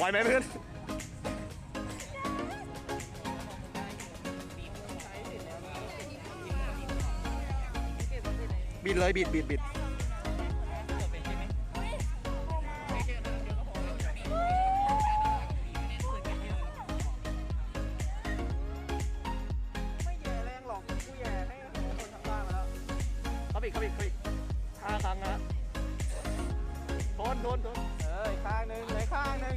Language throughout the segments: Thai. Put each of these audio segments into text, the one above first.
ไหวไหมเพื่อนบิดเลยบิดบิดบิดไม่แย่แรงหรอกกูแย่ให้คนทางบ้านมาแล้วเข้าไปอีกเข้าไปอีกห้าครั้งนะโดนโดนโดนเอออีกข้างหนึ่งเลยข้างหนึ่ง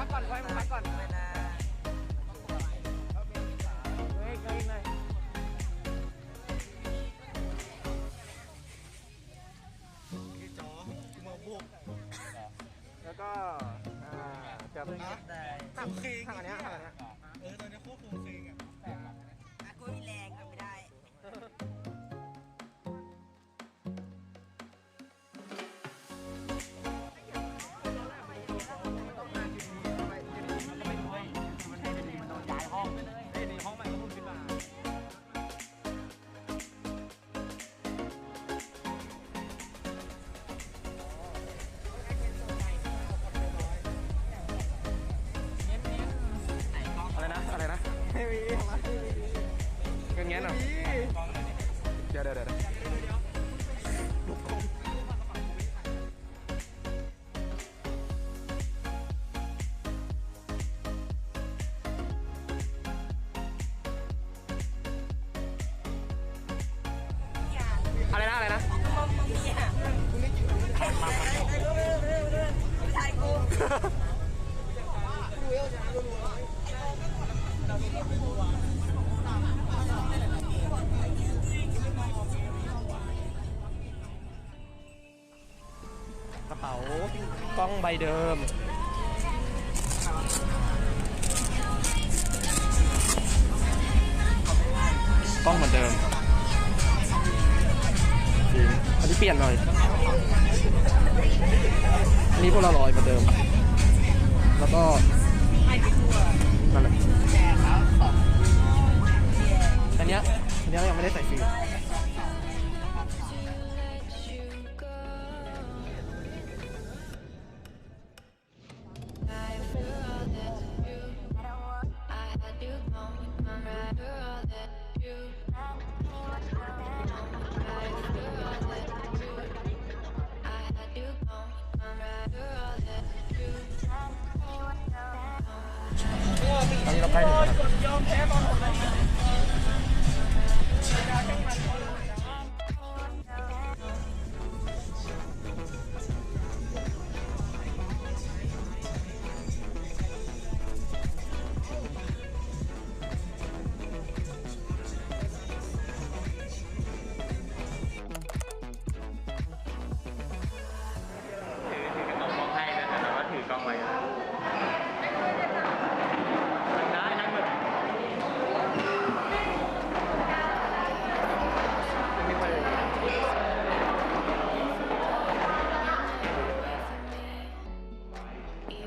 อะกูให้มึงพักก่อนกูให้มึงพักก่อนเฮ้ยเฮ้ยหน่อยแล้วก็อ่าจับข้างข้างอันเนี้ยข้างอันเนี้ย อะไรนะอะไรนะกระเป๋ากล้องใบเดิมกล้องเหมือนเดิม เปลี่ยนหน่อย อันนี้พวกเราลอยเหมือนเดิม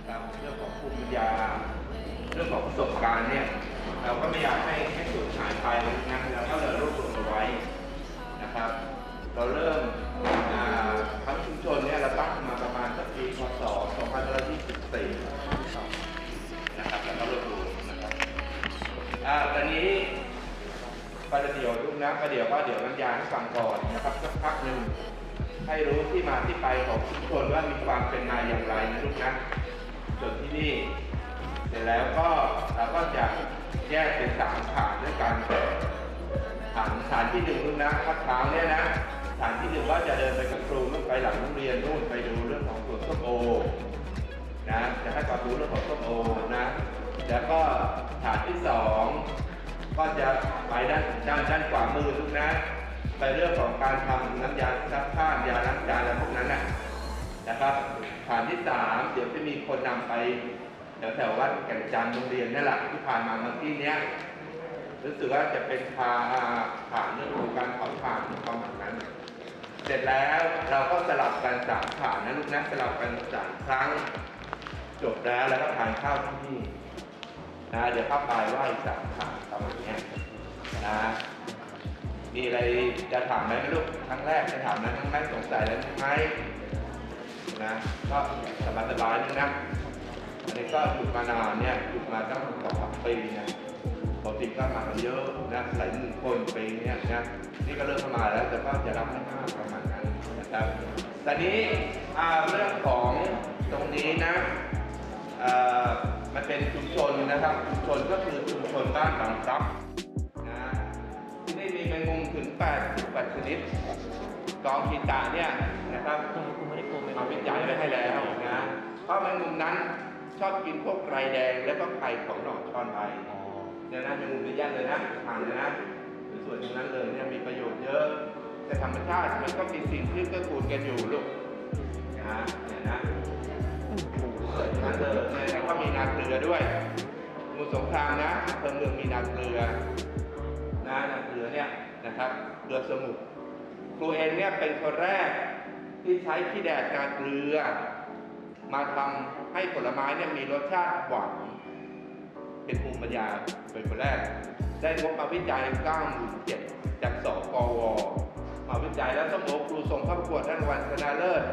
เรื่องของภูมิปัญญา เรื่องของประสบการณ์เนี่ยเราก็ไม่อยากให้ให้สูญหายไปนะเราก็เลยรวบรวมเอาไว้นะครับ เราเริ่มทั้งชุมชนเนี่ยเราตั้งมาประมาณสักปีพศ2524นะครับแล้วก็รวบรวมนะครับอ่าตอนนี้ประเดี๋ยวลูกนะประเดี๋ยวก็เดี๋ยวน้ำยาให้ฟังก่อนนะครับสักพักหนึ่งให้รู้ที่มาที่ไปของชุมชนว่ามีความเป็นมาอย่างไรนะลูกนะ จนที่นี่เสร็จแล้วก็เราก็จะแยกเป็นสามฐานด้วยกันฐานฐานที่หนึ่งนู่นนะพักเท้าเนี่ยนะฐานที่หนึ่งก็จะเดินไปกับครูนู่นไปหลังโรงเรียนนู่นไปดูเรื่องของสวนส้มโอนะจะให้ความรู้เรื่องของส้มโอนะแล้วก็ฐานที่สองก็จะไปด้านด้านด้านขวามือทุกนะ ไปเรื่องของการทำน้ำยาซักผ้ายาล้างจานอะไรพวกนั้นน่ะ นะครับฐานที่สามเดี๋ยวจะมีคนนำไปแถวแถวๆวัดแก่นจันทร์โรงเรียนนั่นแหละที่ผ่านมาเมื่อกี้เนี้ยรู้สึกว่าจะเป็นพาผ่านเรื่องของการเผาถ่านประมาณนั้น เสร็จแล้วเราก็สลับกันสามฐานนะลูกนะสลับกันสามครั้ง จบแล้วแล้วก็ทานข้าวที่นี่นะเดี๋ยวข้าไปไหว้สามฐานประมาณนี้นะมีอะไรจะถามไหมลูกครั้งแรกจะถามนะครั้งแรกสงสัยอะไรไหม นะ ก็สบายสบายๆนึงนะ อันนี้ก็หยุดมานานเนี่ยหยุดมาตั้งสองสามปีเนี่ยปกติก็มาเยอะนะหลายหมื่นคนปีเนี่ยนะ นี่ก็เริ่มเข้ามาแล้ว แต่ก็จะรับไม่มากประมาณนั้นนะครับแต่นี้เรื่องของตรงนี้นะมันเป็นชุมชนนะครับชุมชนก็คือชุมชนบ้านบางพลับนะที่นี่มีแมงมุมถึง8 8ชนิดกองขีตาเนี่ยนะครับ ม่ได้โกงมาวิจัยไว้ให้แล้วนะเพราะแมงมุมนั้นชอบกินพวกไรแดงแล้วก็ไข่ของหนอนช้อนใบเนี่ยนะแมงมุมเยอะแยะเลยนะผ่านเลยนะส่วนตรงนั้นเลยเนี่ยมีประโยชน์เยอะ แต่ธรรมชาติมันก็มีสิ่งที่เกื้อกูลกันอยู่ลูกนะเนี่ยนะส่วนตรงนั้นเลยเนี่ยแล้วก็มีนาเกลือด้วยสมุทรสงครามนะอำเภอเมืองมีนาเกลือนะนาเกลือเนี่ยนะครับเกลือสมุทรครูเองเนี่ยเป็นคนแรก ที่ใช้ขี้แดดนาเกลือ มาทำให้ผลไม้เนี่ยมีรสชาติหวานเป็นภูมิปัญญาเป็นคนแรก ได้งบมาวิจัย 97จากสกว มาวิจัยแล้วสมโอครูส่งเข้าประกวดรางวัลชนะเลิศ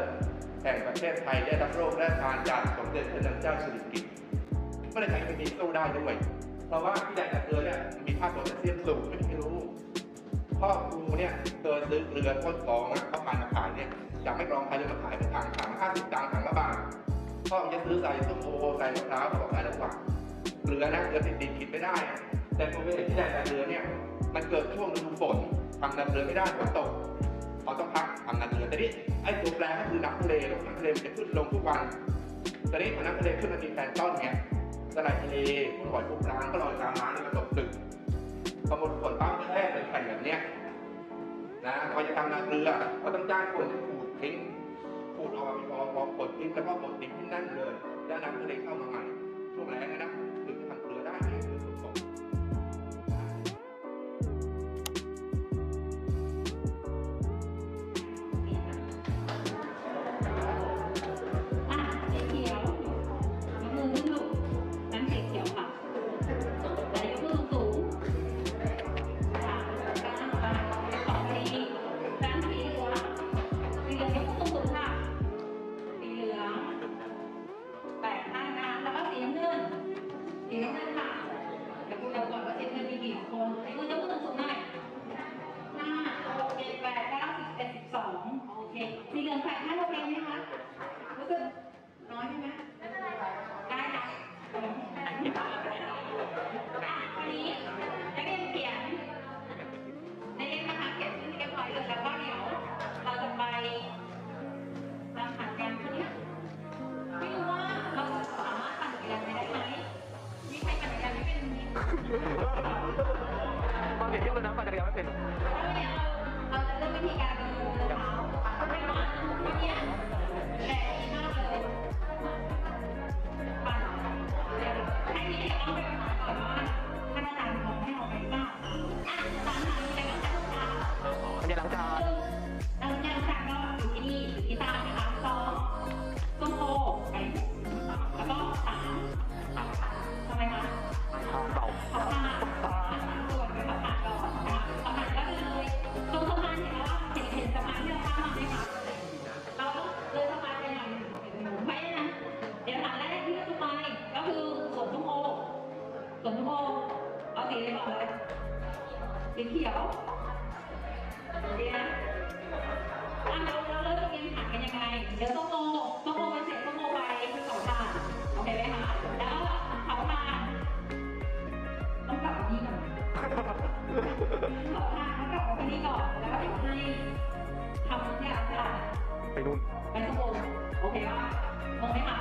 แห่งประเทศไทยได้รับโลกและทานจากสมเด็จพระนางเจ้าสิริกิติ์ก็เลยใช้เป็นมีสู้ได้ด้วย เพราะว่าขี้แดดนาเกลือเนี่ยมีค่าโพแทสเซียมสูงไม่รู้พ่อครูเนี่ยเคยซื้อเกลือต้นกองอะเขาผ่านาขายเนี่ย จากไม่กรองใครเลยมาขายเป็นถังถังห้าสิบตังถังละบาทพ่อจะซื้อใส่ส้มโอใส่มะพร้าวบอกขายละบาเกลือนะเกลือติดดินกินไม่ได้ แต่พอไปเห็นที่แดนนาเกลือเนี่ยมันเกิดช่วงฤดูฝนทำนาเกลือไม่ได้ฝนตกเขาต้องพักทำนาเกลือแต่นี่ไอ้ตัวแปรก็คือน้ำทะเลล้วน้ำทะเลมันจะขึ้นลงทุกวันแต่นี่พอน้ำทะเลขึ้นมันมีแพลงต้นเนี่ยสลายทะเลพวกหอยพวกปลาก็ลอยตามน้ำแล้วก็ตกตึกพอหมดฝนปั๊บแรกเป็นแผ่นแบบเนี้ยนะพอจะทำนาเกลือก็ต้องจ้างคนที่ขู ทิ้งพูดเอาไปพอพอดทิ้งแล้วก็กดทิ้งที่นั่นเลยแล้วน้ำก็เลเข้ามาใหม่ช่วงแรงนะถึงจะทำเกลือได้ ที่นี่ก่อนแล้วเดี๋ยวให้ทำน้ำยาสลัดไปนู่นไปส้มโอโอเคป่ะโอเคค่ะอะ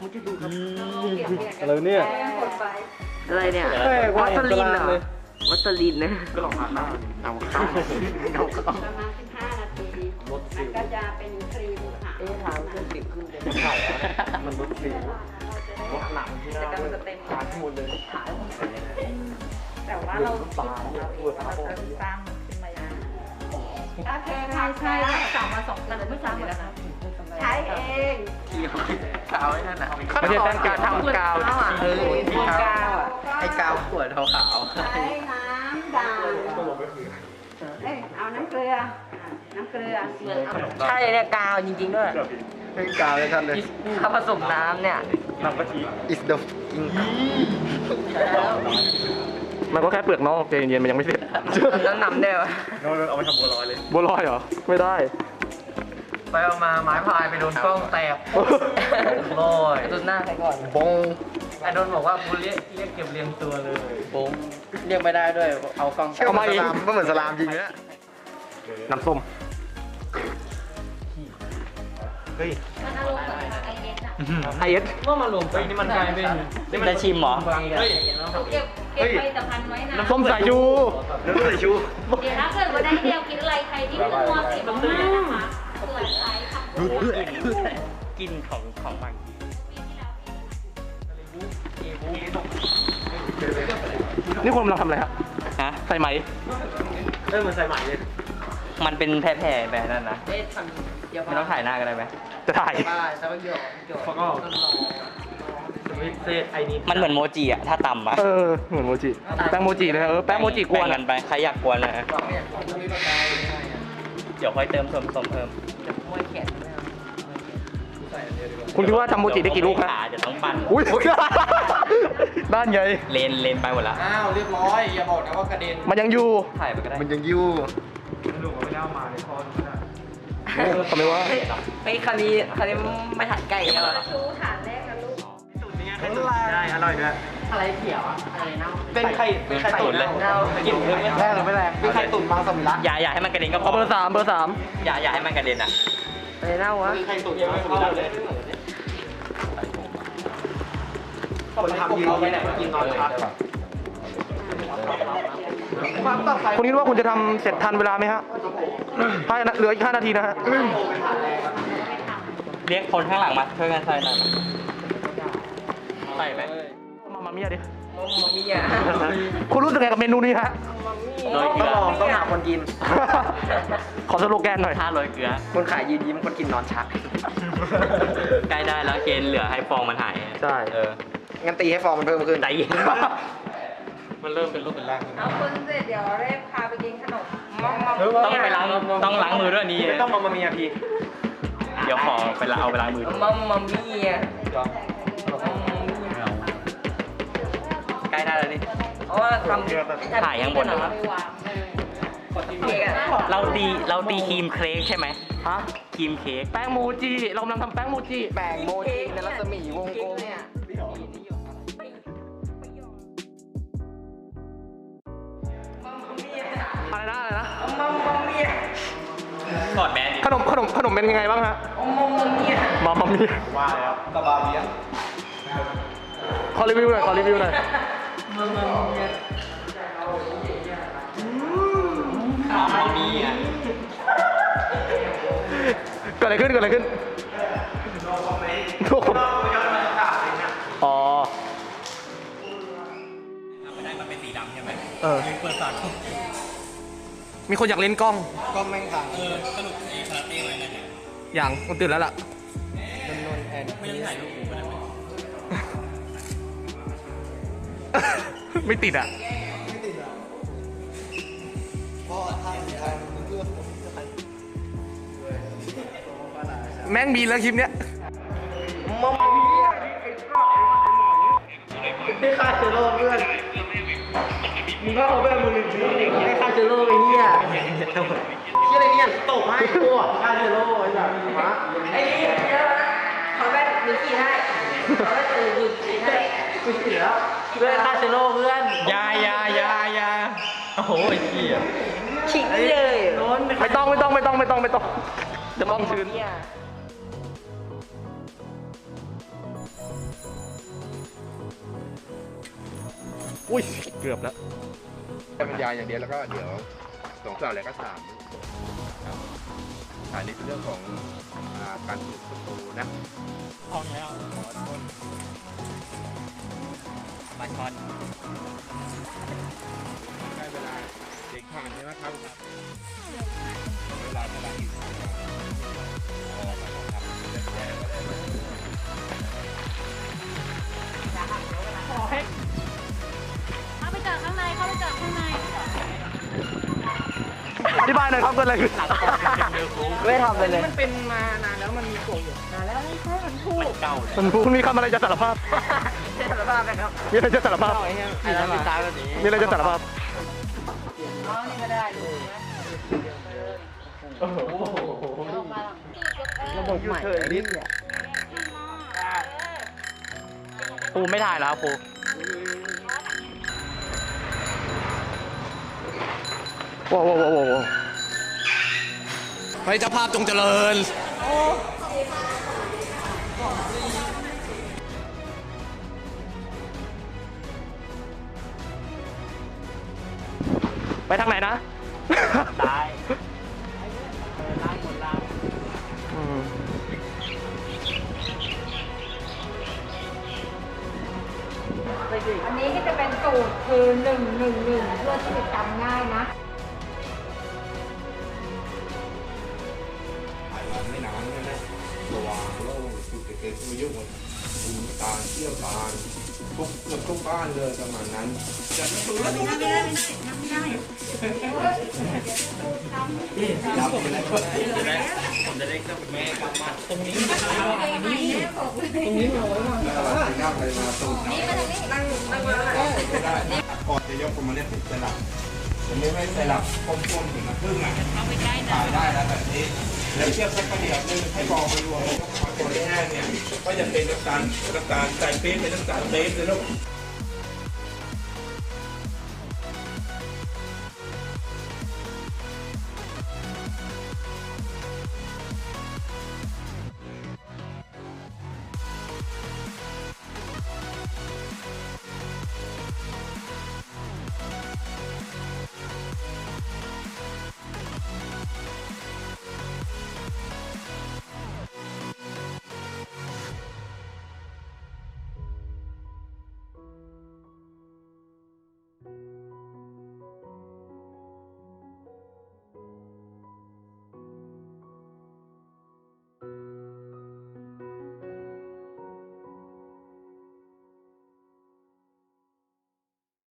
คนครับผมจะดูครับอะไรเนี่ยอะไรเนี่ยเฮ้ยวัสลีนเหรอเลยวัสลีนนะก็ลองผ่านหน้าเอาเข้าเอาเข้าประมาณ15นาทีมันก็จะเป็นครีมค่ะเอ๊ะถามเรื่องสิบขึ้นเลยถ่ายแล้วมันลดสิวลดหนังที่หน้าแต่ด้วยก็จะเต็มทานหมดเลยแต่ว่าเราคิดของเราเองว่าเราจะสร้างมันขึ้นมายังโอเคค่ะใช่สองมาสองเดือนไม่สามแล้วนะ ใช้เองกาวไอ้นั่นน่ะไม่ใช่แป้งการทำกาวเออที่กาวอะไอ้กาวขวดขาวใช้น้ำด่างเอ้ยเอาน้ำเกลือ น้ำเกลือเหมือนเอาใช่เนี่ยกาวจริงๆด้วยๆให้กาวเลยท่านเลยถ้าผสมน้ำเนี่ยน้ำกะทิ is the king มันก็แค่เปลือกนอกใจเย็นๆมันยังไม่เสร็จแล้วนำได้ปะเอาไปทำบัวลอยเลยบัวลอยเหรอ ไม่ได้ ไปเอามาไม้พายไปโดนกล้องแตกลอยดูหน้าใครก่อนบงไอ้โดนบอกว่ากูเรียกเรียกเก็บเรียงตัวเลยบงเรียกไม่ได้ด้วย เอากล้องเอามาอีกก็เหมือนสลามจริงนะน้ำส้มเฮ้ยมันอารมณ์เหมือนไอเอสอะไอเอสว่ามารวมไปนี่มันกลายเป็นนี่มันจะชิมเหรอเฮ้ยเขาเก็บเก็บไปแต่พันไว้นะน้ำส้มสายชูน้ำส้มสายชูเดี๋ยวถ้าเกิดว่าได้เดียวกินอะไรใครที่ไม่มัวสีบ้างนะคะ ส่วนใช้ทำกินของของมันนี่คุณกำลังทำอะไรครับฮะใส่ไหม เออมันใส่ใหม่เลยมันเป็นแผ่ๆแบบนั้นนะเอ๊ะทำเดี๋ยวไม่ต้องถ่ายหน้าก็ได้ไหมจะถ่ายได้แต่ว่าหยอกหยอกเขาก็สวิตเซตไอ้นี้มันเหมือนโมจิอะถ้าต่ำอะเออ เหมือนโมจิ แป้งโมจิเลยเออ แป้งโมจิกวนแบ่งกันไป ใครอยากกวนนะไม่อยากของมีปากกาเลยง่ายอะเดี๋ยวค่อยเติมส่วนผสมเพิ่มจะ มวยแขนไม่เอาคุณคิดว่าทำโมจิได้กี่ลูกคฮะรับเดี๋ยวต้องปั่นอุ้ยด้านใหญ่เลนเลนไปหมดละอ้าวเรียบร้อยอย่าบอกนะว่ากระเด็นมันยังอยู่ถ่ายไปก็ได้มันยังยู่ทำไมวะเฮ้ยเฮ้ยคราวนี้คราวนี้ไม่ถ่ายไก่แล้วเหรอชูฐานแรกนะลูกได้อร่อยด้วย อะไรเขียวอะอะไรเน่าเป็นไข่เป็นไข่ตุ๋นเลยเน่ากินเรื่องแรกหรือไม่แรงเป็นไข่ตุ๋นมังสวิรัตอย่าอย่าให้มันกระเด็นก็พเอาอเบอร์สามเบอร์สามอย่าอย่าให้มันกระเด็นอะอะไรเน่าวะไข่ตุ๋นมังสวิรัตเลยคนทำยืนไปไหนมากินนอนพักความต่อไปคุณคิดว่าคุณจะทำเสร็จทันเวลาไหมฮะห้านาเหลืออีกห้านาทีนะฮะเรียกคนข้างหลังมาช่วยกันใส่หน่อยมาใส่ไหม มามาเมียดิ มามีอะคุณรู้สึกไงกับเมนูนี้ฮะโรยเกลืต้องอลองต้องหาคนกิน ขอสโลแกนหน่อยถ้าโรยเกลือ คนขายยืนยิ้มคนกินนอนชัก ใกล้ได้แล้วเกณฑ์เหลือให้ฟองมันหาย ใช่ เออ งั้นตีให้ฟองมันเพิ่มขึ้นใจเย็นมันเริ่มเป็นรูปเป็นร่างเอาคนเสร็จเดี๋ยวเรียกพาไปกินขนมมอมมอมต้องไปล้างต้องล้างมือด้วยนี่ไม่ต้องมามามีอาพีเดี๋ยวขอไปล้างเอาไปล้างมือด้วยมัมมัมมี่อะ ได้แล้วนี่เพราะว่าทำถ่ายข้างบนนะครับเค้กอะเราตีเราตีครีมเค้กใช่ไหมฮะครีมเค้กแป้งโมจิ เรากำลังทำแป้งโมจิ แบ่งโมจิในรัศมีวงกลมเนี่ยอะไรนะอะไรนะมัมมัมมี่อะถอดแมสดิขนมขนมขนมเป็นยังไงบ้างฮะมัมมัมมี่อะมามามีว่าแล้วกระบาเบียขอรีวิวหน่อยขอรีวิวหน่อย อ๋อมามีอะเกิดอะไรขึ้นเกิดอะไรขึ้นโอ้โหอ๋อไม่ได้มันเป็นสีดำใช่ไหมเออ เปิดฝามีคนอยากเล่นกล้อง ก็แม่งทางเออสรุปไอ้คาราเต้อะไรเนี่ยอย่างคนตื่นแล้วล่ะนนนแอนไม่ต้องถ่ายรูป ได้ไหมไม่ติดอะพ่อทางทางมึงเลือกผมจะไปแม่งมีแล้วคลิปเนี้ยมัมมี่ได้ค่าเชื้อโรคเพื่อนมึงก็เอาแบบมึงได้ค่าเชื้อโรคไอ้เหี้ยที่อะไรเนี่ยตกให้ตัวค่าเชื้อโรคไอ้แบบฮะไอ้บีเดี๋ยเขาแม่ดูกี่ให้เขาแม่ดูดูกี่ให้กูเสีย เพื่อนฆ่าเชื้อโรคเพื่อนยายายายาโอ้โหไอ้เหี้ยฉีงเลยไม่ต้องไม่ต้องไม่ต้องไม่ต้องไม่ต้องเดี๋มองชื้นอุ้ยเกือบแล้วเป็นยาอย่างเดียวแล้วก็เดี๋ยวสองสาวแล้วก็สามอันนี้เป็นเรื่องของการปลูกประตูนะอองแล้ว มาช็อตใกล้เวลาเด็กผ่านใช่ไหมครับ เวลาเวลาอยู่ออกมาแล้วครับแจ้งก็ได้เข้าไปจอดข้างในเข้าไปจอดข้างในอธิบายหน่อยครับเกิดอะไรขึ้นไม่ทำเลยเลยมันเป็นมานานแล้วมันมีโกอยู่นานแล้วไม่ใช่มันถูกเก่ามันพูดมีคำอะไรจะสารภาพใช่สารภาพนะครับ มีอะไรจะสารภาพ ไอ้เนี่ยไอ้นั้นเป็นตายแบบนี้มีอะไรจะสารภาพอ๋อนี่ไม่ได้ดูนะโอ้โหระบบใหม่ลิ้นเนี่ยครูไม่ถ่ายแล้วครูว้าวว้าวว้าวว้าวเฮ้ยเจ้าภาพจงเจริญ ไปทางไหนนะ ตายล่างบนล่างอืมอันนี้ก็จะเป็นสูตรคือหนึ่งหนึ่งหนึ่งเพื่อที่จะจำง่ายนะถ่ายวันไม่นานเนี่ยนะระวังโล่งจุดเด็กๆไม่ยุ่งกับคุณตาลเที่ยวตาลทุกเกือบทุกบ้านเลยประมาณนั้นจะไม่รู้ว่าไม่ได้ไม่ได้ไม่ได้ รับไปแล้ผมจะได้กับแม่กลับมาตรงนี้ตรงนี้มาไว้มาย่าไปมาตูดนะนั่งนั่งมาไม่ได้ก่อนจะยกผมมาเล่นสลับผมไม่ให้สลับก้มๆถึงมาครึ่งอะถ่ายได้แล้วแบบนี้แล้วเชือกสักกระเดียบนึงให้บอลมันรวมแล้วก็พอตัวแห้งเนี่ยก็จะเป็นน้ำตาลน้ำตาลใส่ปี๊บเป็นน้ำตาลปี๊บเลยลูก